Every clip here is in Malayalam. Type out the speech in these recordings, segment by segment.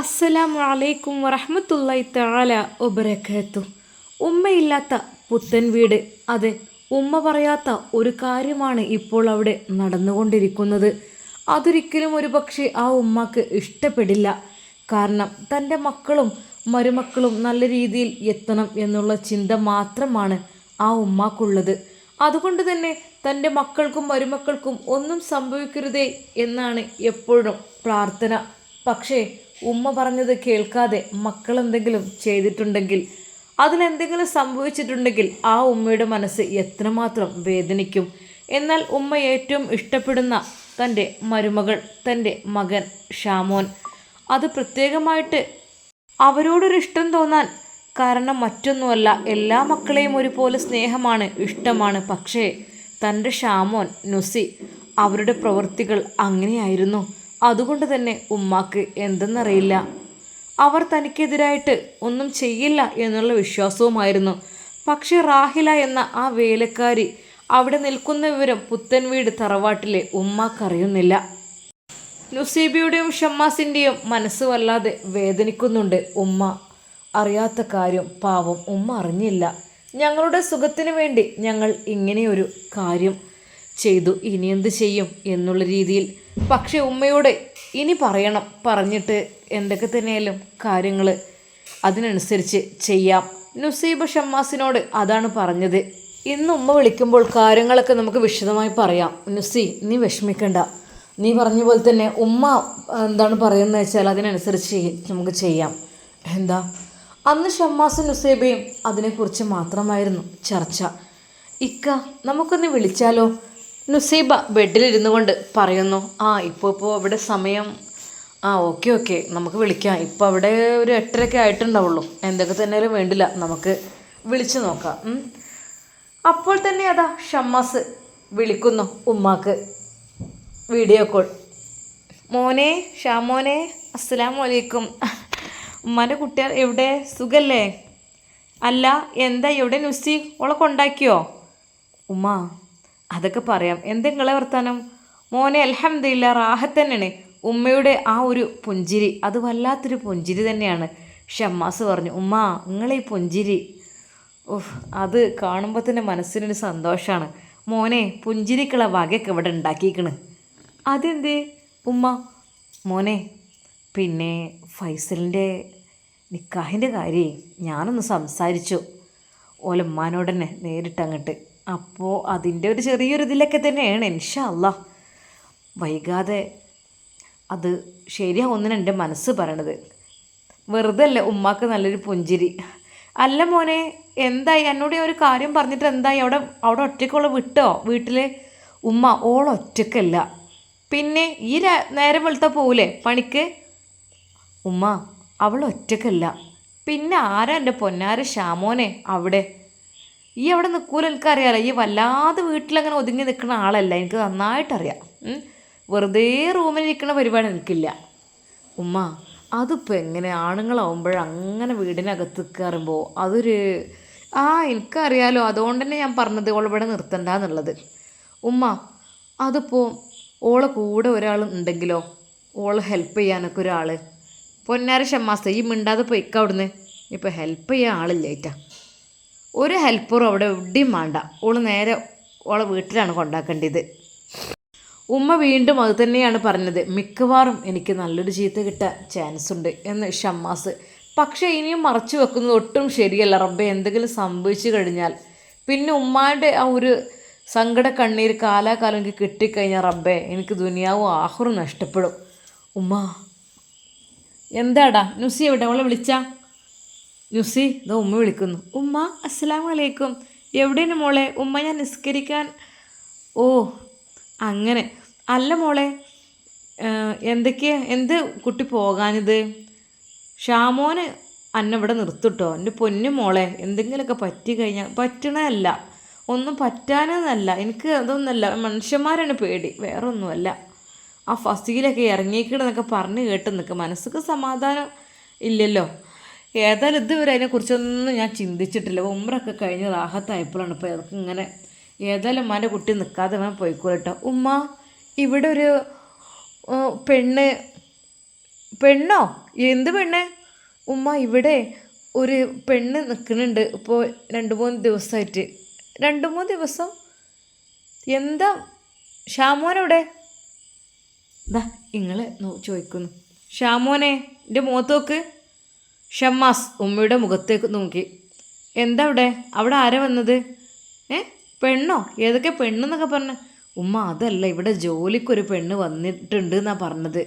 അസ്സലാമു അലൈക്കും വറഹ്മത്തുള്ളാഹി താല ഒബരക്കത്തു ഉമ്മയില്ലാത്ത പുത്തൻ വീട് അതെ ഉമ്മ പറയാത്ത ഒരു കാര്യമാണ് ഇപ്പോൾ അവിടെ നടന്നുകൊണ്ടിരിക്കുന്നത്. അതൊരിക്കലും ഒരു പക്ഷേ ആ ഉമ്മക്ക് ഇഷ്ടപ്പെടില്ല. കാരണം തന്റെ മക്കളും മരുമക്കളും നല്ല രീതിയിൽ എത്തണം എന്നുള്ള ചിന്ത മാത്രമാണ് ആ ഉമ്മാക്കുള്ളത്. അതുകൊണ്ട് തന്നെ തന്റെ മക്കൾക്കും മരുമക്കൾക്കും ഒന്നും സംഭവിക്കരുതേ എന്നാണ് എപ്പോഴും പ്രാർത്ഥന. പക്ഷേ ഉമ്മ പറഞ്ഞത് കേൾക്കാതെ മക്കൾ എന്തെങ്കിലും ചെയ്തിട്ടുണ്ടെങ്കിൽ അതിലെന്തെങ്കിലും സംഭവിച്ചിട്ടുണ്ടെങ്കിൽ ആ ഉമ്മയുടെ മനസ്സ് എത്രമാത്രം വേദനിക്കും. എന്നാൽ ഉമ്മ ഏറ്റവും ഇഷ്ടപ്പെടുന്ന തന്റെ മരുമകൾ തന്റെ മകൻ ഷാമോൻ. അത് പ്രത്യേകമായിട്ട് അവരോടൊരു ഇഷ്ടം തോന്നാൻ കാരണം മറ്റൊന്നുമല്ല എല്ലാ മക്കളെയും ഒരുപോലെ സ്നേഹമാണ് ഇഷ്ടമാണ്. പക്ഷേ തന്റെ ഷാമോൻ നുസി അവരുടെ പ്രവൃത്തികൾ അങ്ങനെയായിരുന്നു. അതുകൊണ്ട് തന്നെ ഉമ്മാക്ക് എന്തെന്നറിയില്ല. അവർ തനിക്കെതിരായിട്ട് ഒന്നും ചെയ്യില്ല എന്നുള്ള വിശ്വാസവുമായിരുന്നു. പക്ഷെ റാഹില എന്ന ആ വേലക്കാരി അവിടെ നിൽക്കുന്ന വിവരം പുത്തൻ വീട് തറവാട്ടിലെ ഉമ്മാക്കറിയുന്നില്ല. നുസീബിയുടെയും ഷമ്മാസിന്റെയും മനസ്സ് വല്ലാതെ വേദനിക്കുന്നുണ്ട് ഉമ്മ. അറിയാത്ത കാര്യം പാവം ഉമ്മ അറിഞ്ഞില്ല. ഞങ്ങളുടെ സുഖത്തിന് വേണ്ടി ഞങ്ങൾ ഇങ്ങനെയൊരു കാര്യം ചെയ്തു. ഇനി എന്ത് ചെയ്യും എന്നുള്ള രീതിയിൽ. പക്ഷെ ഉമ്മയോട് ഇനി പറയണം. പറഞ്ഞിട്ട് എന്തൊക്കെ തന്നെയാലും കാര്യങ്ങൾ അതിനനുസരിച്ച് ചെയ്യാം. നുസീബ ഷമ്മാസിനോട് അതാണ് പറഞ്ഞത്. ഇന്ന് ഉമ്മ വിളിക്കുമ്പോൾ കാര്യങ്ങളൊക്കെ നമുക്ക് വിശദമായി പറയാം. നുസി നീ വിഷമിക്കണ്ട. നീ പറഞ്ഞ പോലെ തന്നെ ഉമ്മ എന്താണ് പറയുന്നത് വെച്ചാൽ അതിനനുസരിച്ച് നമുക്ക് ചെയ്യാം. എന്താ? അന്ന് ഷമ്മാസും നുസൈബയും അതിനെക്കുറിച്ച് മാത്രമായിരുന്നു ചർച്ച. ഇക്ക നമുക്കൊന്ന് വിളിച്ചാലോ? നുസൈബ ബെഡിലിരുന്നു കൊണ്ട് പറയുന്നു ആ ഇപ്പോൾ ഇപ്പോൾ അവിടെ സമയം. ആ ഓക്കെ ഓക്കെ നമുക്ക് വിളിക്കാം. ഇപ്പോൾ അവിടെ ഒരു എട്ടരയൊക്കെ ആയിട്ടുണ്ടാവുള്ളൂ. എന്തൊക്കെ തന്നെയാലും വേണ്ടില്ല. നമുക്ക് വിളിച്ചു നോക്കാം. അപ്പോൾ തന്നെ അതാ ഷമ്മാസ് വിളിക്കുന്നു ഉമ്മാക്ക് വീഡിയോ കോൾ. മോനെ ഷാമോനെ അസ്സലാം വലൈക്കും ഉമ്മാന്റെ കുട്ടികൾ എവിടെ? സുഖല്ലേ? അല്ല എന്താ? എവിടെ നുസി ഓളെ കൊണ്ടാക്കിയോ? ഉമ്മ അതൊക്കെ പറയാം. എന്തെങ്കിലെ വർത്താനം? മോനെ അലഹമ്മദില്ല റാഹത്ത് തന്നെയാണ്. ഉമ്മയുടെ ആ ഒരു പുഞ്ചിരി അത് വല്ലാത്തൊരു പുഞ്ചിരി തന്നെയാണ്. ഷമ്മാസ് പറഞ്ഞു ഉമ്മ നിങ്ങളെ ഈ പുഞ്ചിരി. ഓഹ് അത് കാണുമ്പോൾ തന്നെ മനസ്സിനൊരു സന്തോഷമാണ് മോനെ പുഞ്ചിരിക്കുള്ള വകയൊക്കെ ഇവിടെ ഉണ്ടാക്കിയിരിക്കണ് അതെന്തേ? ഉമ്മ മോനെ പിന്നെ ഫൈസലിന്റെ നിക്കാഹിന്റെ കാര്യേ ഞാനൊന്ന് സംസാരിച്ചു. ഓലമ്മാനോടനെ നേരിട്ടങ്ങോട്ട്. അപ്പോൾ അതിന്റെ ഒരു ചെറിയൊരു ഇതിലൊക്കെ തന്നെയാണ് ഇൻഷാ അല്ല. വൈകാതെ അത് ശരിയാവുന്നതിന് എന്റെ മനസ്സ് പറയണത്. വെറുതെ അല്ല ഉമ്മാക്ക് നല്ലൊരു പുഞ്ചിരി. അല്ല മോനെ എന്തായി? എന്നോട് ഒരു കാര്യം പറഞ്ഞിട്ട് എന്തായി? അവിടെ അവിടെ ഒറ്റയ്ക്കുള്ള വിട്ടോ? വീട്ടിൽ ഉമ്മ ഓൾ ഒറ്റക്കല്ല പിന്നെ ഈ നേരം വെളുത്ത പോവില്ലേ പണിക്ക്? ഉമ്മ അവൾ ഒറ്റക്കല്ല പിന്നെ ആരാ എന്റെ പൊന്നാര ശ്യാമോനെ അവിടെ? ഈ അവിടെ നിൽക്കൂല എനിക്കറിയാലോ. ഈ വല്ലാതെ വീട്ടിലങ്ങനെ ഒതുങ്ങി നിൽക്കുന്ന ആളല്ല. എനിക്ക് നന്നായിട്ടറിയാം. വെറുതെ റൂമിൽ ഇരിക്കുന്ന പരിപാടി എനിക്കില്ല. ഉമ്മ അതിപ്പോൾ എങ്ങനെ ആണുങ്ങളാവുമ്പോൾ അങ്ങനെ വീടിനകത്ത് കയറുമ്പോൾ അതൊരു ആ എനിക്കറിയാലോ. അതുകൊണ്ട് തന്നെ ഞാൻ പറഞ്ഞത് ഓളിവിടെ നിർത്തണ്ടെന്നുള്ളത്. ഉമ്മ അതിപ്പോൾ ഓളെ കൂടെ ഒരാൾ ഉണ്ടെങ്കിലോ? ഓളെ ഹെൽപ്പ് ചെയ്യാനൊക്കെ ഒരാൾ പൊന്നാര ഷമ്മാസ ഈ മിണ്ടാതെ പൊയ്ക്ക അവിടുന്ന്. ഇപ്പോൾ ഹെൽപ്പ് ചെയ്യാൻ ആളില്ലേറ്റാ ഒരു ഹെൽപ്പറും അവിടെ എവിടെയും വേണ്ട. ഓൾ നേരെ ഓളെ വീട്ടിലാണ് കൊണ്ടാക്കേണ്ടത്. ഉമ്മ വീണ്ടും അത് തന്നെയാണ് പറഞ്ഞത്. മിക്കവാറും എനിക്ക് നല്ലൊരു ചീത്ത കിട്ടാൻ ചാൻസ് ഉണ്ട് എന്ന് ഷമ്മാസ്. പക്ഷേ ഇനിയും മറച്ചു വെക്കുന്നത് ഒട്ടും ശരിയല്ല. റബ്ബെ എന്തെങ്കിലും സംഭവിച്ചു കഴിഞ്ഞാൽ. പിന്നെ ഉമ്മാന്റെ ആ ഒരു സങ്കട കണ്ണീർ കാലാകാലം എനിക്ക് കിട്ടിക്കഴിഞ്ഞാൽ റബ്ബെ എനിക്ക് ദുനിയാവും ആഹുറും നഷ്ടപ്പെടും. ഉമ്മ എന്താടാ? നുസി എവിടെ? അവളെ വിളിച്ചാ? നുസി ഇത് ഉമ്മ വിളിക്കുന്നു. ഉമ്മ അസ്സലാം വലൈക്കും എവിടെയാണ് മോളെ? ഉമ്മ ഞാൻ നിസ്കരിക്കാൻ ഓ അങ്ങനെ. അല്ല മോളെ എന്തൊക്കെയാ? എന്ത് കുട്ടി പോകാനിത്? ഷാമോന് അന്ന ഇവിടെ നിർത്തിട്ടോ. എന്റെ പൊന്നു മോളെ എന്തെങ്കിലുമൊക്കെ പറ്റി കഴിഞ്ഞാൽ പറ്റണതല്ല. ഒന്നും പറ്റാനെന്നല്ല. എനിക്ക് അതൊന്നുമല്ല മനുഷ്യന്മാരാണ് പേടി. വേറെ ഒന്നുമല്ല ആ ഫസീലൊക്കെ ഇറങ്ങിക്കണമെന്നൊക്കെ പറഞ്ഞ് കേട്ട് നിൽക്കുക മനസ്സിക്ക് സമാധാനം ഇല്ലല്ലോ. ഏതായാലും ഇതുവരെ അതിനെക്കുറിച്ചൊന്നും ഞാൻ ചിന്തിച്ചിട്ടില്ല. ഉമ്രൊക്കെ കഴിഞ്ഞ് റാഹത്തായപ്പോഴാണ് ഇപ്പോൾ അതൊക്കെ ഇങ്ങനെ ഏതായാലും ഉമ്മാന്റെ കുട്ടി നിൽക്കാതെ അവൻ പോയിക്കോളട്ടോ ഉമ്മ ഇവിടെ ഒരു പെണ്ണ് പെണ്ണോ? എന്ത് പെണ്ണ്? ഉമ്മ ഇവിടെ ഒരു പെണ്ണ് നിൽക്കുന്നുണ്ട് ഇപ്പോൾ രണ്ട് മൂന്ന് ദിവസമായിട്ട് രണ്ട് മൂന്ന് ദിവസം? എന്താ? ഷാമോനെവിടെ ദാ നിങ്ങൾ ചോദിക്കുന്നു. ഷാമോനെ എന്റെ മുഖത്ത് ഷമ്മാസ് ഉമ്മയുടെ മുഖത്തേക്ക് നോക്കി. എന്താ അവിടെ? അവിടെ ആരാ വന്നത്? ഏ? പെണ്ണോ? ഏതൊക്കെ പെണ്ണെന്നൊക്കെ പറഞ്ഞു. ഉമ്മ അതല്ല ഇവിടെ ജോലിക്കൊരു പെണ്ണ് വന്നിട്ടുണ്ട് എന്നാ പറഞ്ഞത്.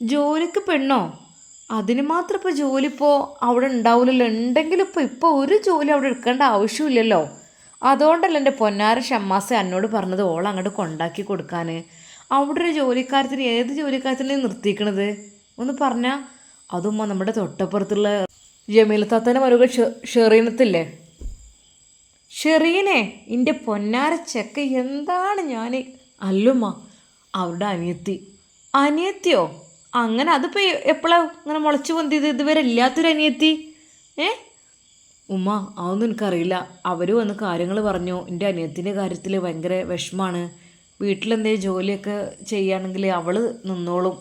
ജോലിക്ക് പെണ്ണോ? അതിന് മാത്രം ഇപ്പോൾ ജോലി ഇപ്പോൾ അവിടെ ഉണ്ടാവില്ലല്ലോ ഉണ്ടെങ്കിൽ ഇപ്പോൾ ഇപ്പോൾ ഒരു ജോലി അവിടെ എടുക്കേണ്ട ആവശ്യമില്ലല്ലോ. അതുകൊണ്ടല്ല എന്റെ പൊന്നാര ഷമ്മാസ എന്നോട് പറഞ്ഞത് ഓൾ അങ്ങോട്ട് കൊണ്ടാക്കി കൊടുക്കാൻ അവിടെ ഒരു ജോലിക്കാരത്തിന് ഏത് ജോലിക്കാരത്തിനെയും നിർത്തിക്കണത്? ഒന്ന് പറഞ്ഞാൽ അതുമ്മ നമ്മുടെ തൊട്ടപ്പുറത്തുള്ള ജമീല താത്തന്റെ മരുകൾ ഷെറീനത്തില്ലേ? ഷെറീനെ എന്റെ പൊന്നാര ചെക്ക എന്താണ് ഞാൻ അല്ലുമ്മ അവരുടെ അനിയത്തി. അനിയത്തിയോ? അങ്ങനെ അതിപ്പോൾ എപ്പോഴാണ് അങ്ങനെ മുളച്ചു പൊന്തിയത് ഇതുവരെ ഇല്ലാത്തൊരു അനിയത്തി? ഏ? ഉമ്മ അതൊന്നും എനിക്കറിയില്ല. അവർ വന്ന് കാര്യങ്ങൾ പറഞ്ഞു. എന്റെ അനിയത്തിന്റെ കാര്യത്തിൽ ഭയങ്കര വിഷമാണ്. വീട്ടിലെന്തെങ്കിലും ജോലിയൊക്കെ ചെയ്യുകയാണെങ്കിൽ അവൾ നിന്നോളും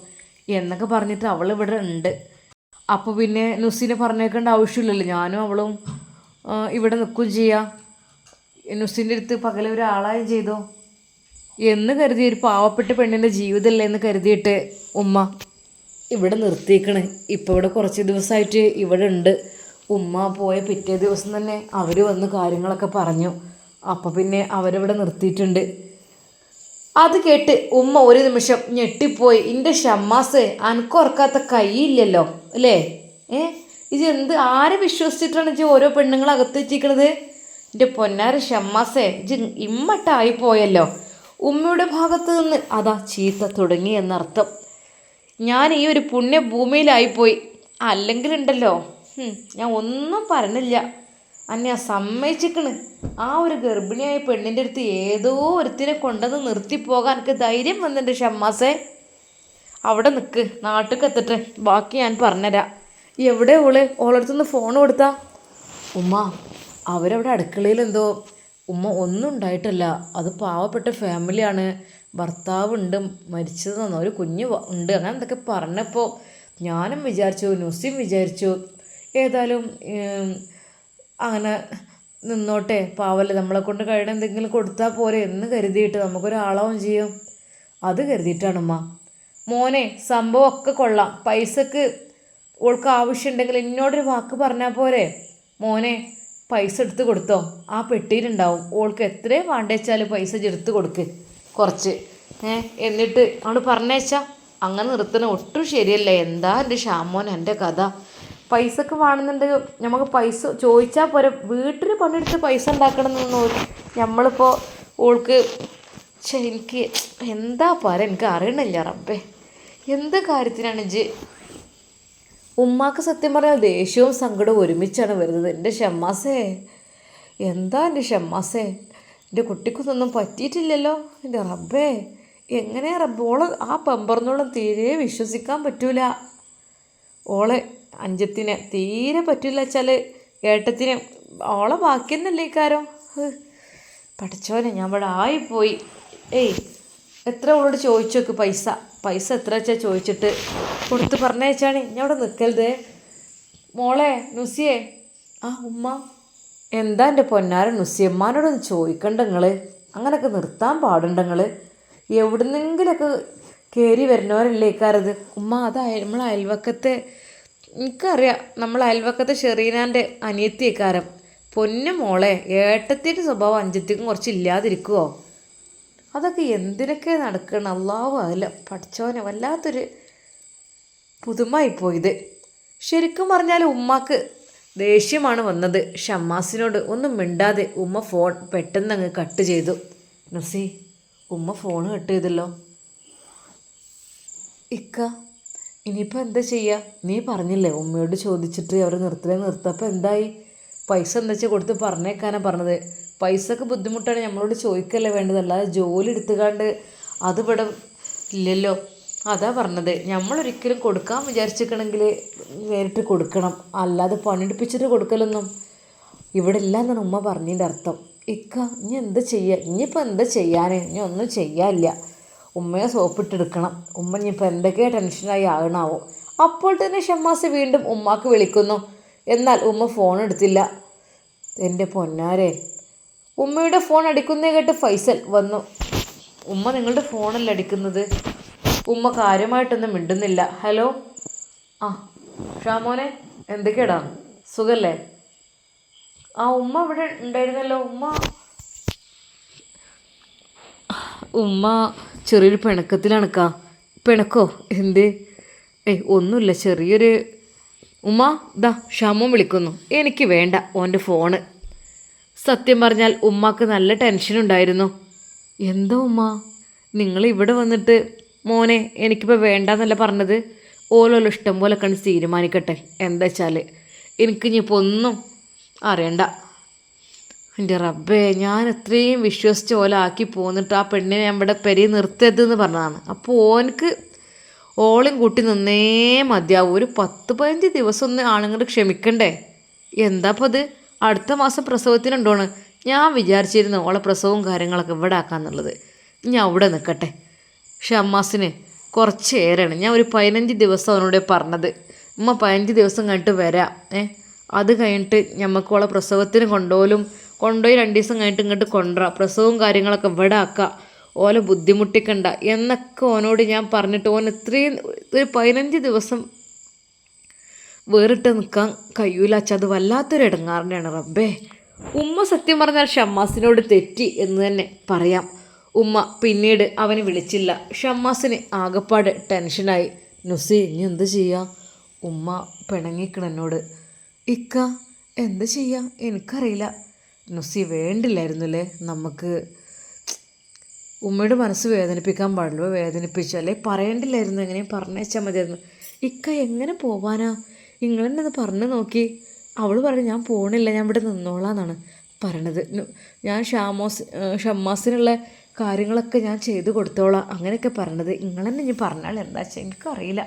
എന്നൊക്കെ പറഞ്ഞിട്ട് അവൾ ഇവിടെ ഉണ്ട്. അപ്പോൾ പിന്നെ നുസിനെ പറഞ്ഞേക്കേണ്ട ആവശ്യമില്ലല്ലോ. ഞാനും അവളും ഇവിടെ നിൽക്കുകയും ചെയ്യാം. നുസിന്റെ അടുത്ത് പകല ഒരാളായും ചെയ്തോ? എന്ന് കരുതി ഒരു പാവപ്പെട്ട പെണ്ണിന്റെ ജീവിതമല്ലേ എന്ന് കരുതിയിട്ട് ഉമ്മ ഇവിടെ നിർത്തിയേക്കണ്. ഇപ്പോൾ ഇവിടെ കുറച്ച് ദിവസമായിട്ട് ഇവിടെ ഉണ്ട്. ഉമ്മ പോയ പിറ്റേ ദിവസം തന്നെ അവർ വന്ന് കാര്യങ്ങളൊക്കെ പറഞ്ഞു. അപ്പോൾ പിന്നെ അവരിവിടെ നിർത്തിയിട്ടുണ്ട്. അത് കേട്ട് ഉമ്മ ഒരു നിമിഷം ഞെട്ടിപ്പോയി. എന്റെ ഷമ്മാസ് അനക്കുറക്കാത്ത കൈയില്ലല്ലോ അല്ലേ? ഏ? ഇത് എന്ത് ആരെ വിശ്വസിച്ചിട്ടാണ് ഇജ്ജ് ഓരോ പെണ്ണുങ്ങളെ അകത്ത് വെച്ചിരിക്കണത് എന്റെ പൊന്നാര ഷമ്മാസേ ഇജ്ജ് ഇമ്മട്ടായി പോയല്ലോ. ഉമ്മയുടെ ഭാഗത്ത് നിന്ന് അതാ ചീത്ത തുടങ്ങി എന്നർത്ഥം. ഞാൻ ഈ ഒരു പുണ്യഭൂമിയിലായിപ്പോയി അല്ലെങ്കിലുണ്ടല്ലോ. ഉണ്ടല്ലോ ഞാൻ ഒന്നും പറഞ്ഞില്ല. അന്നെ സമ്മതിച്ചിക്കണ്. ആ ഒരു ഗർഭിണിയായ പെണ്ണിന്റെ അടുത്ത് ഏതോ ഒരുത്തിനെ കൊണ്ടുവന്ന് നിർത്തിപ്പോകാൻ എനിക്ക് ധൈര്യം വന്നിട്ടുണ്ട് ഷമ്മാസേ. അവിടെ നിൽക്ക് നാട്ടിലേക്ക് എത്തട്ടെ. ബാക്കി ഞാൻ പറഞ്ഞുതരാം എവിടെ ഓൾ? ഓളടുത്തുനിന്ന് ഫോൺ കൊടുത്താ. ഉമ്മ അവരവിടെ അടുക്കളയിൽ എന്തോ? ഉമ്മ ഒന്നും ഉണ്ടായിട്ടല്ല. അത് പാവപ്പെട്ട ഫാമിലിയാണ് ഭർത്താവുണ്ട് മരിച്ചതെന്നോ ഒരു കുഞ്ഞ് ഉണ്ട്. അങ്ങനെ എന്തൊക്കെ പറഞ്ഞപ്പോൾ ഞാനും വിചാരിച്ചു നുസിയും വിചാരിച്ചു. ഏതായാലും അങ്ങനെ നിന്നോട്ടെ പാവല്ലേ നമ്മളെ കൊണ്ട് കഴിയണ എന്തെങ്കിലും കൊടുത്താൽ പോരെ എന്ന് കരുതിയിട്ട് നമുക്കൊരാളാവും ചെയ്യും. അത് കരുതിയിട്ടാണ് ഉമ്മ. മോനെ സംഭവം ഒക്കെ കൊള്ളാം. പൈസക്ക് ഓൾക്ക് ആവശ്യമുണ്ടെങ്കിൽ എന്നോടൊരു വാക്ക് പറഞ്ഞാൽ പോരെ. മോനെ പൈസ എടുത്ത് കൊടുത്തോ. ആ പെട്ടിയിലുണ്ടാവും. ഓൾക്ക് എത്രയും വേണ്ടേച്ചാൽ പൈസ ചെടുത്ത് കൊടുക്ക്. കുറച്ച്. ഏ എന്നിട്ട് അവൾ പറഞ്ഞേച്ചാ അങ്ങനെ നിർത്തണ. ഒട്ടും ശരിയല്ല. എന്താ എന്റെ ഷാമോൻ എന്റെ കഥ? പൈസക്ക് വേണമെന്നുണ്ടെങ്കിൽ നമുക്ക് പൈസ ചോദിച്ചാൽ പോരെ. വീട്ടിൽ പണിയെടുത്ത് പൈസ ഉണ്ടാക്കണം എന്നൊന്നും നമ്മളിപ്പോൾ ഓൾക്ക് പക്ഷെ എനിക്ക് എന്താ പറ എനിക്ക് അറിയണില്ല റബ്ബേ. എന്ത് കാര്യത്തിനാണ് ഇജ് ഉമ്മാക്ക് സത്യം പറഞ്ഞാൽ ദേഷ്യവും സങ്കടവും ഒരുമിച്ചാണ് വരുന്നത്. എന്റെ ഷമ്മാസേ. എന്താ എന്റെ ഷമ്മാസേ? എന്റെ കുട്ടിക്കൊന്നും പറ്റിയിട്ടില്ലല്ലോ. എന്റെ റബ്ബേ. എങ്ങനെയാ റബ്ബ്? ഓളെ ആ പമ്പറിനോളം തീരെ വിശ്വസിക്കാൻ പറ്റൂല. ഓളെ അഞ്ചത്തിനെ തീരെ പറ്റില്ല വെച്ചാൽ ഏട്ടത്തിന് ഓളെ ബാക്കി തന്നെയല്ലേ ഇക്കാരം പഠിച്ചോനെ ഞാൻ ഇവിടെ ആയിപ്പോയി. ഏയ് എത്ര ഓളോട് ചോദിച്ചു നോക്ക് പൈസ. പൈസ എത്ര വെച്ചാൽ ചോദിച്ചിട്ട് കൊടുത്ത് പറഞ്ഞയച്ചാണ്. ഞാൻ ഇവിടെ നിൽക്കരുതേ മോളെ നുസിയേ. ആ ഉമ്മ. എന്താ എന്റെ പൊന്നാര നുസിയമ്മാനോടൊന്ന് ചോദിക്കണ്ട നിങ്ങൾ അങ്ങനെയൊക്കെ നിർത്താൻ പാടുണ്ട് നിങ്ങൾ എവിടുന്നെങ്കിലൊക്കെ കയറി വരുന്നവരല്ലേ ഇക്കാരത് ഉമ്മ അത് അയ- നമ്മളെ അയൽവക്കത്തെ എനിക്കറിയാം നമ്മൾ അയൽവക്കത്തെ ഷെറീനാന്റെ അനിയത്തിയക്കാരം. പൊന്നു മോളെ ഏട്ടത്തിന്റെ സ്വഭാവം അഞ്ചത്തിക്കും കുറച്ച് ഇല്ലാതിരിക്കുമോ അതൊക്കെ എന്തിനൊക്കെ നടക്കണം? അള്ളാവും അല്ല പഠിച്ചോനെ വല്ലാത്തൊരു പുതുമായി പോയത് ശരിക്കും പറഞ്ഞാൽ ഉമ്മാക്ക് ദേഷ്യമാണ് വന്നത്. ഷമ്മാസിനോട് ഒന്നും മിണ്ടാതെ ഉമ്മ ഫോൺ പെട്ടെന്ന് അങ്ങ് കട്ട് ചെയ്തു. നസി ഉമ്മ ഫോൺ കട്ട് ചെയ്തല്ലോ? ഇക്ക ഇനിയിപ്പോൾ എന്താ ചെയ്യുക നീ പറഞ്ഞില്ലേ ഉമ്മയോട് ചോദിച്ചിട്ട് അവർ നിർത്തലേ നിർത്തപ്പോൾ എന്തായി? പൈസ എന്താ വെച്ചാൽ കൊടുത്ത് പറഞ്ഞേക്കാനാണ് പറഞ്ഞത്? പൈസക്ക് ബുദ്ധിമുട്ടാണ് നമ്മളോട് ചോദിക്കല്ലേ വേണ്ടത്. അല്ലാതെ ജോലി എടുത്തുകാണ്ട് അത് ഇവിടെ ഇല്ലല്ലോ. അതാ പറഞ്ഞത്. നമ്മളൊരിക്കലും കൊടുക്കാൻ വിചാരിച്ചിരിക്കണമെങ്കിൽ നേരിട്ട് കൊടുക്കണം. അല്ലാതെ പണിയെടുപ്പിച്ചിട്ട് കൊടുക്കലൊന്നും. ഇവിടെ ഇല്ല എന്നാണ് ഉമ്മ പറഞ്ഞതിന്റെ അർത്ഥം. ഇക്ക ഇനി എന്താ ചെയ്യുക ഇനിയിപ്പോൾ എന്താ ചെയ്യാൻ ഇനി ഒന്നും ചെയ്യാനില്ല. ഉമ്മയെ സോപ്പിട്ടെടുക്കണം. ഉമ്മ ഇനിയിപ്പോൾ എന്തൊക്കെ ടെൻഷനായി ആകണാവോ. അപ്പോൾ തന്നെ ഷമ്മാസ് വീണ്ടും ഉമ്മാക്ക് വിളിക്കുന്നു. എന്നാൽ ഉമ്മ ഫോൺ എടുത്തില്ല. എന്റെ പൊന്നാരെ ഉമ്മയുടെ ഫോൺ അടിക്കുന്നേ കേട്ട് ഫൈസൽ വന്നു. ഉമ്മ നിങ്ങളുടെ ഫോണല്ല അടിക്കുന്നത്? ഉമ്മ കാര്യമായിട്ടൊന്നും മിണ്ടുന്നില്ല. ഹലോ ആ ഷാമോനെ എന്തൊക്കെയാടാ? സുഖല്ലേ? ആ ഉമ്മ ഇവിടെ ഉണ്ടായിരുന്നല്ലോ. ഉമ്മ ഉമ്മ ചെറിയൊരു പിണക്കത്തിലാണക്കാ. പിണക്കോ? എന്ത്? ഏയ് ഒന്നുമില്ല. ചെറിയൊരു ഉമ്മ ദാ ഷാമോൻ വിളിക്കുന്നു. എനിക്ക് വേണ്ട ഓന്റെ ഫോണ്. സത്യം പറഞ്ഞാൽ ഉമ്മാക്ക് നല്ല ടെൻഷൻ ഉണ്ടായിരുന്നു എന്തോ ഉമ്മ? നിങ്ങൾ ഇവിടെ വന്നിട്ട് മോനെ എനിക്കിപ്പോൾ വേണ്ടെന്നല്ല പറഞ്ഞത്. ഓലോലോ ഇഷ്ടം പോലെ കണ്ട് തീരുമാനിക്കട്ടെ. എന്താ വെച്ചാൽ എനിക്കിനിയിപ്പോൾ ഒന്നും അറിയണ്ട. എന്റെ റബ്ബേ ഞാൻ എത്രയും വിശ്വസിച്ച് ആക്കി പോന്നിട്ട് ആ പെണ്ണിനെ ഇവിടെ പെരി നിർത്തരുതെന്ന് പറഞ്ഞതാണ്. അപ്പോൾ ഓനക്ക് ഓളും കൂട്ടി നിന്നേ മതിയാവും. ഒരു പത്ത് പതിനഞ്ച് ദിവസം ഒന്ന് ആണുങ്ങൾ ക്ഷമിക്കണ്ടേ? എന്താ അപ്പോൾ അത്? അടുത്ത മാസം പ്രസവത്തിനുണ്ടോണ് ഞാൻ വിചാരിച്ചിരുന്നു ഓളെ പ്രസവവും കാര്യങ്ങളൊക്കെ ഇവിടെ ആക്കാന്നുള്ളത്. ഞാൻ അവിടെ നിൽക്കട്ടെ ഷമ്മാസിന് കുറച്ച് ഏറെയാണ് ഞാൻ ഒരു പതിനഞ്ച് ദിവസം അവനോട് പറഞ്ഞത്. ഉമ്മ പതിനഞ്ച് ദിവസം കഴിഞ്ഞിട്ട് വരാം. ഏ? അത് കഴിഞ്ഞിട്ട് ഞമ്മക്കോളെ പ്രസവത്തിന് കൊണ്ടുപോലും കൊണ്ടുപോയി രണ്ട് ദിവസം കഴിഞ്ഞിട്ട് ഇങ്ങോട്ട് കൊണ്ടുവരാം. പ്രസവവും കാര്യങ്ങളൊക്കെ ഇവിടെ ആക്കുക ഓലെ ബുദ്ധിമുട്ടിക്കണ്ട. എന്നൊക്കെ ഓനോട് ഞാൻ പറഞ്ഞിട്ട് ഓൻ ഇത്രയും ഒരു പതിനഞ്ച് ദിവസം വേറിട്ട് നിൽക്കാൻ കഴിയൂല. അച്ഛ അത് വല്ലാത്തൊരു ഇടങ്ങാറിന്റെയാണ് റബ്ബേ. ഉമ്മ സത്യം പറഞ്ഞാൽ ഷമ്മാസിനോട് തെറ്റി എന്ന് തന്നെ പറയാം. ഉമ്മ പിന്നീട് അവനെ വിളിച്ചില്ല. ഷമ്മാസിന് ആകപ്പാട് ടെൻഷനായി. നുസി ഇനി എന്ത് ചെയ്യാം? ഉമ്മ പിണങ്ങിക്കണെന്നോട് ഇക്ക എന്ത് ചെയ്യാം? എനിക്കറിയില്ല. നുസി വേണ്ടില്ലായിരുന്നല്ലേ? നമുക്ക് ഉമ്മയുടെ മനസ്സ് വേദനിപ്പിക്കാൻ പാടില്ല. വേദനിപ്പിച്ചല്ലേ പറയണ്ടില്ലായിരുന്നു. എങ്ങനെയും പറഞ്ഞേച്ചാൽ മതിയായിരുന്നു. ഇക്ക എങ്ങനെ പോവാനാ? ഇങ്ങളെന്നെ അത് പറഞ്ഞു നോക്കി. അവൾ പറഞ്ഞു ഞാൻ പോണില്ല. ഞാൻ ഇവിടെ നിന്നോളാന്നാണ് പറയണത്. ഞാൻ ഷാമോസ് ഷമ്മാസിനുള്ള കാര്യങ്ങളൊക്കെ ഞാൻ ചെയ്തു കൊടുത്തോളാം. അങ്ങനെയൊക്കെ പറഞ്ഞത് ഇങ്ങളെന്നെ ഇനി പറഞ്ഞാൽ എന്താ വെച്ചാൽ എനിക്കറിയില്ല.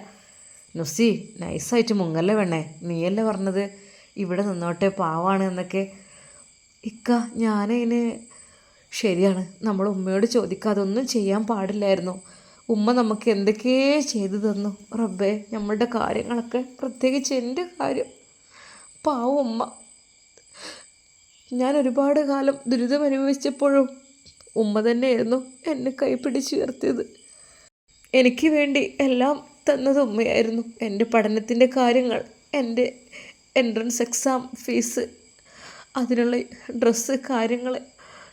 നുസി നൈസായിട്ട് മുങ്ങല്ലേ വേണേ നീയല്ലേ പറഞ്ഞത്? ഇവിടെ നിന്നോട്ടെ പാവാണ് എന്നൊക്കെ ഇക്ക ഞാനതിന് ശരിയാണ്. നമ്മൾ ഉമ്മയോട് ചോദിക്കാതെ ഒന്നും ചെയ്യാൻ പാടില്ലായിരുന്നു. ഉമ്മ നമുക്ക് എന്തൊക്കെയേ ചെയ്തു തന്നു. റബ്ബേ നമ്മളുടെ കാര്യങ്ങളൊക്കെ പ്രത്യേകിച്ച് എന്റെ കാര്യം. പാവം ഉമ്മ. ഞാൻ ഒരുപാട് കാലം ദുരിതം അനുഭവിച്ചപ്പോഴും ഉമ്മ തന്നെയായിരുന്നു എന്നെ കൈപ്പിടിച്ച് ഉയർത്തിയത്. എനിക്ക് വേണ്ടി എല്ലാം തന്നത് ഉമ്മയായിരുന്നു. എന്റെ പഠനത്തിന്റെ കാര്യങ്ങൾ എന്റെ എൻട്രൻസ് എക്സാം ഫീസ് അതിനുള്ള ഡ്രസ്സ് കാര്യങ്ങൾ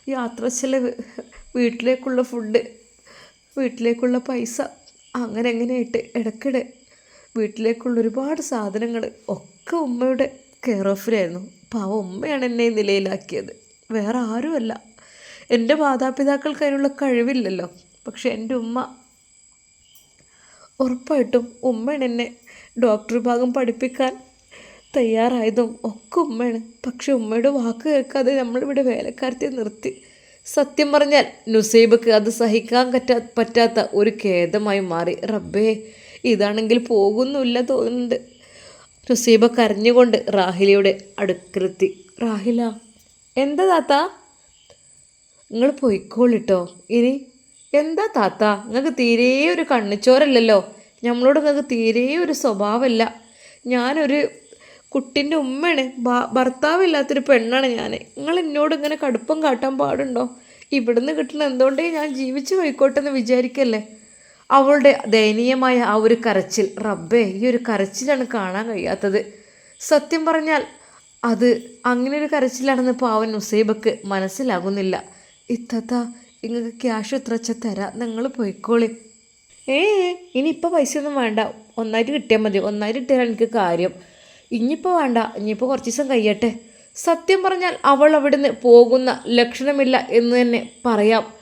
യാത്ര ചെലവ് വീട്ടിലേക്കുള്ള ഫുഡ് വീട്ടിലേക്കുള്ള പൈസ അങ്ങനെ എങ്ങനെയായിട്ട് ഇടയ്ക്കിടെ വീട്ടിലേക്കുള്ള ഒരുപാട് സാധനങ്ങൾ ഒക്കെ ഉമ്മയുടെ കെയർ ഓഫിലായിരുന്നു പാവം ഉമ്മയാണ് എന്നെ നിലയിലാക്കിയത്. വേറെ ആരുമല്ല. എന്റെ മാതാപിതാക്കൾക്ക് അതിനുള്ള കഴിവില്ലല്ലോ. പക്ഷെ എന്റെ ഉമ്മ ഉറപ്പായിട്ടും ഉമ്മയാണ് എന്നെ ഡോക്ടർ വിഭാഗം പഠിപ്പിക്കാൻ തയ്യാറായതും ഒക്കെ ഉമ്മയാണ്. പക്ഷെ ഉമ്മയുടെ വാക്ക് കേൾക്കാതെ നമ്മളിവിടെ വേലക്കാരത്തെ നിർത്തി. സത്യം പറഞ്ഞാൽ നുസൈബക്ക് അത് സഹിക്കാൻ പറ്റാ പറ്റാത്ത ഒരു ഖേദമായി മാറി. റബ്ബേ ഇതാണെങ്കിൽ പോകുന്നില്ല തോന്നുന്നുണ്ട്. നുസൈബ കരഞ്ഞുകൊണ്ട് റാഹിലയുടെ അടുക്കലെത്തി. റാഹില എന്താ താത്ത? നിങ്ങൾ പൊയ്ക്കോളിട്ടോ. ഇനി എന്താ താത്ത? നിങ്ങൾക്ക് തീരെ ഒരു കണ്ണിച്ചോരല്ലല്ലോ. നമ്മളോട് നിങ്ങൾക്ക് തീരെ ഒരു സ്വഭാവമല്ല ഞാനൊരു കുട്ടിന്റെ ഉമ്മയാണ്. ഭർത്താവില്ലാത്തൊരു പെണ്ണാണ് ഞാൻ നിങ്ങൾ എന്നോട് ഇങ്ങനെ കടുപ്പം കാട്ടാൻ പാടുണ്ടോ? ഇവിടുന്ന് കിട്ടുന്ന എന്തുകൊണ്ടേ ഞാൻ ജീവിച്ചു പോയിക്കോട്ടെ എന്ന് വിചാരിക്കല്ലേ? അവളുടെ ദയനീയമായ ആ ഒരു കരച്ചിൽ. റബ്ബേ ഈ ഒരു കരച്ചിലാണ് കാണാൻ കഴിയാത്തത്. സത്യം പറഞ്ഞാൽ അത് അങ്ങനെ ഒരു കരച്ചിലാണെന്ന് പാവൻ നുസൈബക്ക് മനസ്സിലാകുന്നില്ല. ഇത്തത്ത നിങ്ങൾക്ക് ക്യാഷ് എത്ര തരാം? നിങ്ങൾ പോയിക്കോളി. ഏ ഇനിയിപ്പോൾ പൈസ ഒന്നും വേണ്ട. ഒന്നായിട്ട് കിട്ടിയാൽ മതി. ഒന്നായിട്ട് കിട്ടിയാൽ എനിക്ക് കാര്യം. ഇനിയിപ്പോൾ വേണ്ട ഇനിയിപ്പോൾ കുറച്ച് ദിവസം കഴിയട്ടെ. സത്യം പറഞ്ഞാൽ അവൾ അവിടുന്ന് പോകുന്ന ലക്ഷണമില്ല എന്ന് തന്നെ പറയാം.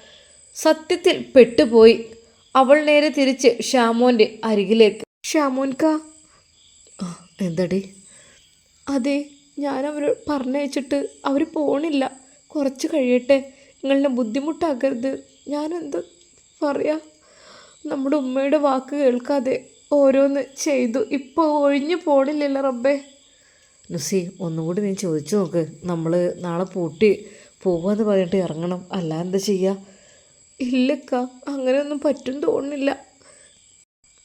സത്യത്തിൽ പെട്ടുപോയി. അവൾ നേരെ തിരിച്ച് ഷാമോന്റെ അരികിലേക്ക്. ഷാമോൻക എന്തടി? അതെ ഞാൻ പറഞ്ഞയച്ചിട്ട് അവർ പോണില്ല. കുറച്ച് കഴിയട്ടെ. നിങ്ങളുടെ ബുദ്ധിമുട്ടാക്കരുത്. ഞാനെന്ത് പറയാ? നമ്മുടെ ഉമ്മയുടെ വാക്ക് കേൾക്കാതെ ഓരോന്ന് ചെയ്തു. ഇപ്പോൾ ഒഴിഞ്ഞു പോണില്ലല്ലോ റബ്ബേ. നുസി ഒന്നുകൂടി നീ ചോദിച്ചു നോക്ക്. നമ്മൾ നാളെ പൂട്ടി പോവാന്ന് പറഞ്ഞിട്ട് ഇറങ്ങണം. അല്ല എന്താ ചെയ്യുക ഇല്ലക്ക അങ്ങനെയൊന്നും പറ്റും തോന്നുന്നില്ല.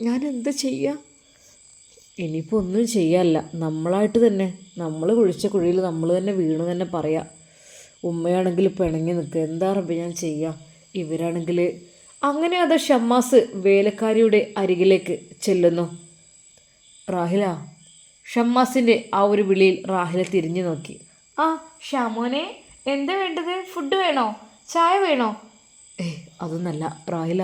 ഞാൻ എന്താ ചെയ്യുക ഇനിയിപ്പോൾ ഒന്നും ചെയ്യാല്ല. നമ്മളായിട്ട് തന്നെ. നമ്മൾ കുഴിച്ച കുഴിയിൽ നമ്മൾ തന്നെ വീണു തന്നെ പറയാം. ഉമ്മയാണെങ്കിൽ പിണങ്ങി നിൽക്കുക എന്താ റബ്ബെ ഞാൻ ചെയ്യുക ഇവരാണെങ്കിൽ അങ്ങനെ അത് ഷമ്മാസ് വേലക്കാരിയുടെ അരികിലേക്ക് ചെല്ലുന്നു. റാഹില ഷമ്മാസിന്റെ ആ ഒരു വിളിയിൽ റാഹില തിരിഞ്ഞു നോക്കി. ആ ഷാമോനെ എന്താ വേണ്ടത്? ഫുഡ് വേണോ? ചായ വേണോ? ഏയ് അതൊന്നല്ല റാഹില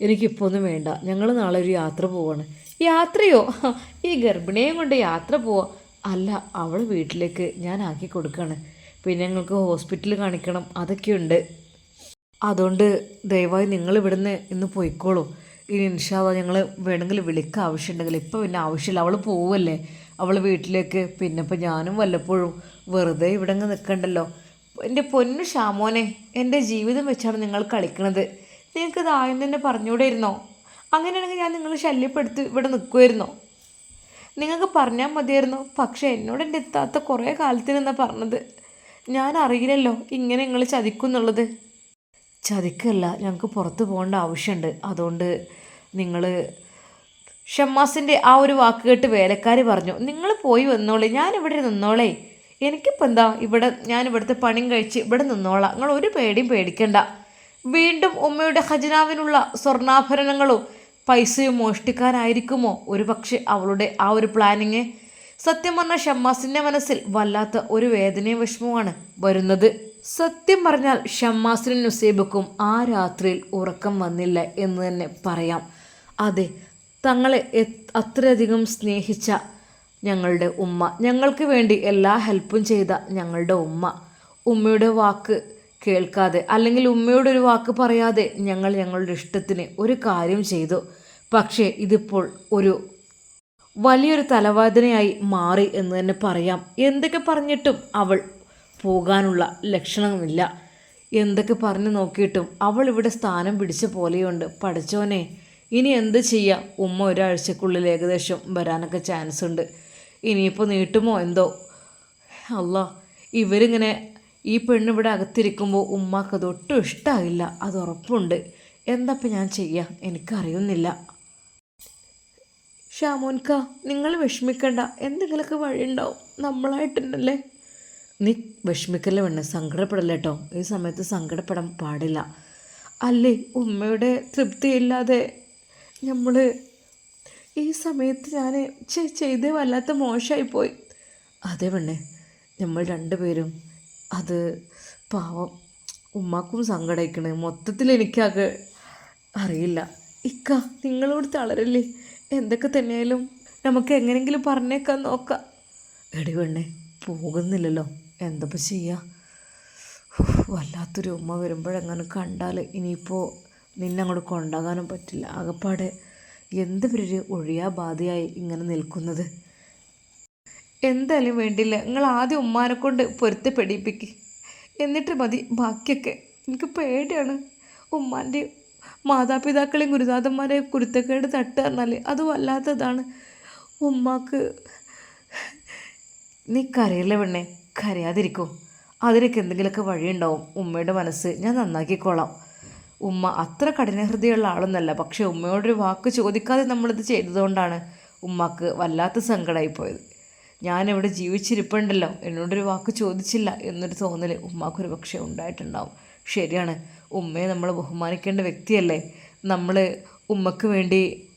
എനിക്കിപ്പോൾ ഒന്നും വേണ്ട. ഞങ്ങൾ നാളെ ഒരു യാത്ര പോവാണ്. യാത്രയോ? ഈ ഗർഭിണിയെയും കൊണ്ട് യാത്ര പോവാ. അല്ല അവൾ വീട്ടിലേക്ക് ഞാൻ ആക്കി കൊടുക്കുകയാണ് പിന്നെ ഞങ്ങൾക്ക് ഹോസ്പിറ്റലിൽ കാണിക്കണം അതൊക്കെയുണ്ട്. അതുകൊണ്ട് ദയവായി നിങ്ങൾ ഇവിടുന്ന് ഇന്ന് പോയിക്കോളൂ. ഇനി ഇൻഷാല്ല ഞങ്ങൾ വേണമെങ്കിൽ വിളിക്കുക ആവശ്യമുണ്ടെങ്കിൽ ഇപ്പോൾ പിന്നെ ആവശ്യമില്ല. അവൾ പോവല്ലേ? അവൾ വീട്ടിലേക്ക്. പിന്നെ ഇപ്പം ഞാനും വല്ലപ്പോഴും വെറുതെ ഇവിടെ അങ്ങ് നിൽക്കണ്ടല്ലോ എന്റെ പൊന്നു ഷാമോനെ എന്റെ ജീവിതം വെച്ചാണ് നിങ്ങൾ കളിക്കണത്. നിങ്ങൾക്ക് ഇത് തന്നെ തന്നെ പറഞ്ഞുകൂടെയിരുന്നോ? അങ്ങനെയാണെങ്കിൽ ഞാൻ നിങ്ങൾ ശല്യപ്പെടുത്തി ഇവിടെ നിൽക്കുമായിരുന്നോ നിങ്ങൾക്ക് പറഞ്ഞാൽ മതിയായിരുന്നു. പക്ഷേ എന്നോട് എന്റെ എത്താത്ത കുറേ കാലത്തിനെന്നാ പറഞ്ഞത്. ഞാൻ അറിയില്ലല്ലോ ഇങ്ങനെ നിങ്ങൾ ചതിക്കുന്നുള്ളത്. ചതിക്കല്ല. ഞങ്ങൾക്ക് പുറത്ത് പോകേണ്ട ആവശ്യമുണ്ട് അതുകൊണ്ട് നിങ്ങൾ ഷമ്മാസിന്റെ ആ ഒരു വാക്ക് കേട്ട് വേലക്കാർ പറഞ്ഞു നിങ്ങൾ പോയി വന്നോളേ. ഞാൻ ഇവിടെ നിന്നോളേ. എനിക്കിപ്പോൾ എന്താ? ഇവിടെ ഞാൻ ഇവിടുത്തെ പണിയും കഴിച്ച് ഇവിടെ നിന്നോളാം. നിങ്ങൾ ഒരു പേടിയും പേടിക്കണ്ട. വീണ്ടും ഉമ്മയുടെ ഖജനാവിനുള്ള സ്വർണാഭരണങ്ങളും പൈസയും മോഷ്ടിക്കാനായിരിക്കുമോ? ഒരു പക്ഷേ അവളുടെ ആ ഒരു പ്ലാനിങ് സത്യം പറഞ്ഞ ഷമ്മാസിന്റെ മനസ്സിൽ വല്ലാത്ത ഒരു വേദനയും വിഷമവുമാണ് വരുന്നത്. സത്യം പറഞ്ഞാൽ ഷമ്മാസിനും നുസൈബക്കും ആ രാത്രിയിൽ ഉറക്കം വന്നില്ല എന്ന് തന്നെ പറയാം. അതെ തങ്ങളെ അത്രയധികം സ്നേഹിച്ച ഞങ്ങളുടെ ഉമ്മ. ഞങ്ങൾക്ക് വേണ്ടി എല്ലാ ഹെൽപ്പും ചെയ്ത ഞങ്ങളുടെ ഉമ്മ. ഉമ്മയുടെ വാക്ക് കേൾക്കാതെ അല്ലെങ്കിൽ ഉമ്മയുടെ ഒരു വാക്ക് പറയാതെ ഞങ്ങൾ ഞങ്ങളുടെ ഇഷ്ടത്തിന് ഒരു കാര്യം ചെയ്തു. പക്ഷേ ഇതിപ്പോൾ ഒരു വലിയൊരു തലവേദനയായി മാറി എന്ന് തന്നെ പറയാം. എന്തൊക്കെ പറഞ്ഞിട്ടും അവൾ പോകാനുള്ള ലക്ഷണമില്ല. എന്തൊക്കെ പറഞ്ഞു നോക്കിയിട്ടും അവൾ ഇവിടെ സ്ഥാനം പിടിച്ച പോലെയുണ്ട്. പഠിച്ചോനെ ഇനി എന്ത് ചെയ്യാം? ഉമ്മ ഒരാഴ്ചക്കുള്ളിൽ ഏകദേശം വരാനൊക്കെ ചാൻസ് ഉണ്ട്. ഇനിയിപ്പോൾ നീട്ടുമോ എന്തോ? അല്ല ഇവരിങ്ങനെ ഈ പെണ്ണ് ഇവിടെ അകത്തിരിക്കുമ്പോൾ ഉമ്മാക്ക് ഇഷ്ടമായില്ല അത് ഉറപ്പുണ്ട്. എന്താപ്പം ഞാൻ ചെയ്യുക എനിക്കറിയുന്നില്ല. ഷാമോൻക്ക നിങ്ങൾ വിഷമിക്കണ്ട. എന്തെങ്കിലുമൊക്കെ വഴിയുണ്ടാവും. നമ്മളായിട്ടുണ്ടല്ലേ? നീ വിഷമിക്കല്ലേ വേണ്ട സങ്കടപ്പെടല്ലേട്ടോ ഈ സമയത്ത് സങ്കടപ്പെടാൻ പാടില്ല. അല്ലേ ഉമ്മയുടെ തൃപ്തിയില്ലാതെ നമ്മൾ ഈ സമയത്ത് ഞാൻ ചെയ്തേ വല്ലാത്ത മോശമായിപ്പോയി അതെ പെണ്ണെ നമ്മൾ രണ്ടുപേരും അത് പാവം ഉമ്മാക്കും സങ്കടമായിക്കണേ മൊത്തത്തിൽ എനിക്കാകെ അറിയില്ല. ഇക്ക നിങ്ങളോട് തളരല്ലേ? എന്തൊക്കെ തന്നെയായാലും നമുക്ക് എങ്ങനെയെങ്കിലും പറഞ്ഞേക്കാൻ നോക്കാം. എടി പെണ്ണേ പോകുന്നില്ലല്ലോ. എന്തപ്പോൾ ചെയ്യുക വല്ലാത്തൊരു ഉമ്മ വരുമ്പോഴെങ്ങനെ കണ്ടാൽ ഇനിയിപ്പോൾ നിന്നെ അങ്ങോട്ട് കൊണ്ടാകാനും പറ്റില്ല. ആകപ്പാടെ പേര് ഒഴിയാ ബാധയായി ഇങ്ങനെ നിൽക്കുന്നത്? എന്തായാലും വേണ്ടില്ല. നിങ്ങൾ ആദ്യം ഉമ്മാനെ കൊണ്ട് പൊരുത്തപ്പെടിപ്പിക്ക് എന്നിട്ട് മതി ബാക്കിയൊക്കെ. എനിക്ക് പേടിയാണ്. ഉമ്മാന്റെ മാതാപിതാക്കളെയും ഗുരുനാഥന്മാരെയും കുരുത്തക്കേട് തട്ട് പറഞ്ഞാൽ അത് വല്ലാത്തതാണ്. ഉമ്മാക്ക് നീ കരയല്ലേ പെണ്ണെ? കരയാതിരിക്കും? അതിനൊക്കെ എന്തെങ്കിലുമൊക്കെ വഴിയുണ്ടാവും. ഉമ്മയുടെ മനസ്സ് ഞാൻ നന്നാക്കിക്കോളാം. ഉമ്മ അത്ര കഠിനഹൃദയമുള്ള ആളൊന്നല്ല. പക്ഷേ ഉമ്മയോടൊരു വാക്ക് ചോദിക്കാതെ നമ്മളിത് ചെയ്തതുകൊണ്ടാണ് ഉമ്മക്ക് വല്ലാത്ത സങ്കടമായി പോയത് ഞാനിവിടെ ജീവിച്ചിരിപ്പുണ്ടല്ലോ. എന്നോടൊരു വാക്ക് ചോദിച്ചില്ല എന്നൊരു തോന്നൽ ഉമ്മാക്കൊരു പക്ഷേ ഉണ്ടായിട്ടുണ്ടാവും. ശരിയാണ്. ഉമ്മയെ നമ്മൾ ബഹുമാനിക്കേണ്ട വ്യക്തിയല്ലേ? നമ്മൾ ഉമ്മക്ക് വേണ്ടി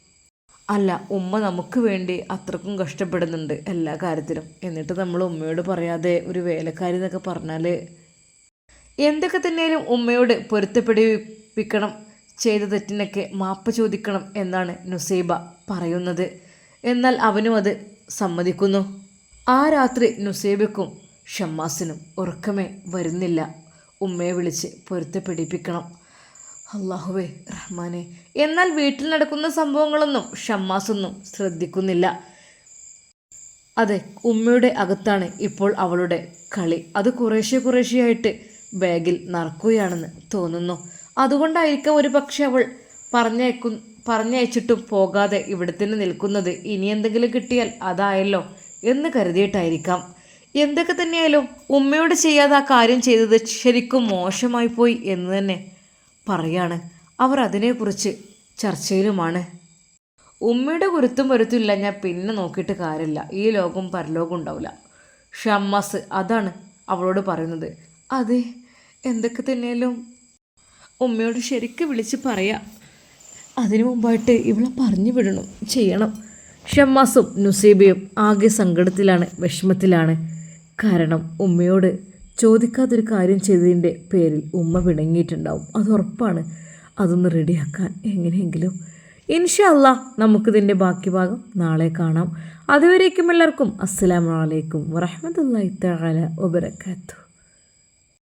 അല്ല ഉമ്മ നമുക്ക് വേണ്ടി അത്രക്കും കഷ്ടപ്പെടുന്നുണ്ട് എല്ലാ കാര്യത്തിലും. എന്നിട്ട് നമ്മൾ ഉമ്മയോട് പറയാതെ ഒരു വേലക്കാരി എന്നൊക്കെ പറഞ്ഞാൽ എന്തൊക്കെ തന്നെയാലും ഉമ്മയോട് പൊരുത്തപ്പെടിപ്പിക്കണം ചെയ്ത തെറ്റിനൊക്കെ മാപ്പ് ചോദിക്കണം എന്നാണ് നുസൈബ പറയുന്നത്. എന്നാൽ അവനും അത് സമ്മതിക്കുന്നു. ആ രാത്രി നുസൈബയ്ക്കും ഷമ്മാസിനും ഉറക്കമേ വരുന്നില്ല. ഉമ്മയെ വിളിച്ച് പൊരുത്തപ്പെടിപ്പിക്കണം. അള്ളാഹുവേ റഹ്മാനെ. എന്നാൽ വീട്ടിൽ നടക്കുന്ന സംഭവങ്ങളൊന്നും ഷമ്മാസൊന്നും ശ്രദ്ധിക്കുന്നില്ല. അതെ ഉമ്മയുടെ അകത്താണ് ഇപ്പോൾ അവളുടെ കളി. അത് കുറേശ്ശെ കുറേശ്ശെയായിട്ട് ബാഗിൽ നടക്കുകയാണെന്ന് തോന്നുന്നു. അതുകൊണ്ടായിരിക്കാം ഒരു പക്ഷെ അവൾ പറഞ്ഞയക്കു പറഞ്ഞയച്ചിട്ടും പോകാതെ ഇവിടെ തന്നെ നിൽക്കുന്നത്. ഇനി എന്തെങ്കിലും കിട്ടിയാൽ അതായല്ലോ എന്ന് കരുതിയിട്ടായിരിക്കാം. എന്തൊക്കെ തന്നെയായാലും ഉമ്മയോട് ചെയ്യാതെ ആ കാര്യം ചെയ്തത് ശരിക്കും മോശമായി പോയി എന്ന് തന്നെ പറയാണ്. അവർ അതിനെക്കുറിച്ച് ചർച്ചയിലുമാണ്. ഉമ്മയുടെ കുരുത്തും വരുത്തും ഇല്ല ഞാൻ പിന്നെ നോക്കിയിട്ട് കാര്യമില്ല. ഈ ലോകം പരലോകം ഉണ്ടാവില്ല. ഷമ്മസ് അതാണ് അവളോട് പറയുന്നത്. അതെ എന്തൊക്കെ തന്നെയാലും ഉമ്മയോട് ശരിക്ക് വിളിച്ച് പറയാം. അതിനു മുമ്പായിട്ട് ഇവളെ പറഞ്ഞു വിടണം ചെയ്യണം. ഷമ്മാസും നുസീബയും ആകെ സങ്കടത്തിലാണ് വിഷമത്തിലാണ്. കാരണം ഉമ്മയോട് ചോദിക്കാത്തൊരു കാര്യം ചെയ്തതിന്റെ പേരിൽ ഉമ്മ പിണങ്ങിയിട്ടുണ്ടാവും അത് ഉറപ്പാണ്. അതൊന്ന് റെഡിയാക്കാൻ എങ്ങനെയെങ്കിലും. ഇൻഷല്ല നമുക്കിതിന്റെ ബാക്കി ഭാഗം നാളെ കാണാം. അതുവരേക്കും എല്ലാവർക്കും അസ്സലാമലൈക്കും വറഹമത്തല്ലാ തആല വബറകാതുഹു